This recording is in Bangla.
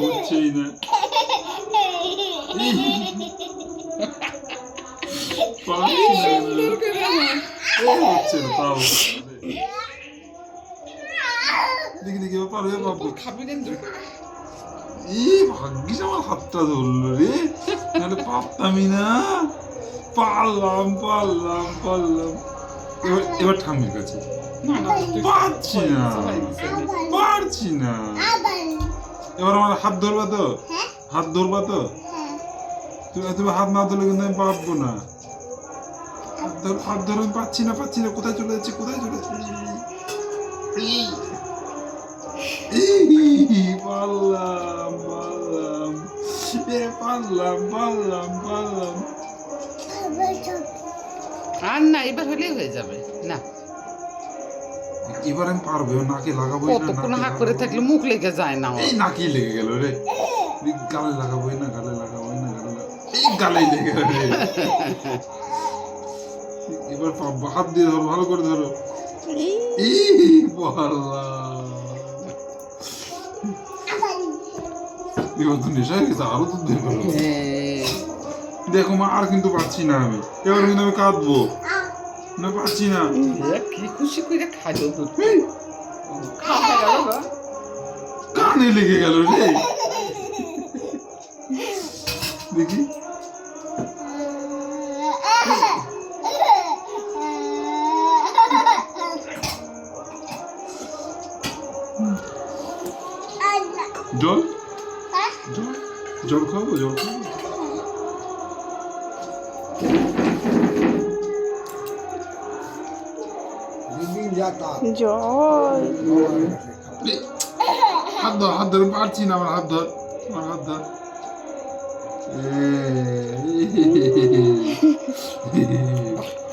হচ্ছেই না পারছি না ও হচ্ছে না তাও দেখি দেখি এবার পারবে বাবু খাবি কিন্তু ই ভাগ্যিস আমার হাতটা ধরলো রে নাহলে পারতামই না পারলাম পারলাম পারলাম এবার এবার ঠাম্মির কাছে না না তুই পারছি না। পারছি না। এবার আমার হাত ধরবা তো? হাত ধরবা তো? তুমি তুমি হাত না ধরলে কিন্তু আমি পারব না। হাত ধর হাত ধরে আমি পাচ্ছি না পাচ্ছি না। কোথায় চলে যাচ্ছে? কোথায় চলে যাচ্ছে? পারলাম পারলাম। এ পারলাম পারলাম পারলাম। আর না এবার হলেই হয়ে যাবে। না। এবার আমি পারব নাকে লাগাবো কতক্ষণ হা করে থাকলে মুখ লেগে যায় না এই নাকি লেগে গেল রে। গালে লাগাবোই না গালে লাগাবোই না গালে এই গালে লেগে গেল রে। এবার হাত দিয়ে ধরো ভালো করে ধরো। এবার তো নেশা হয়ে গেছে আরও তো করো। হ্যাঁ। দেখো মা আর কিন্তু পারছি না আমি। এবার কিন্তু আমি কাঁদবো। না পারছি না। কি খুশি করে খাইলো তো? খাওয়া গেল কানে লেগে গেল রে। দেখি। জল? জল? জল খাব জল খাব? হাত ধর হাত ধর পারছি না আমার হাত ধর আমার হাত ধর।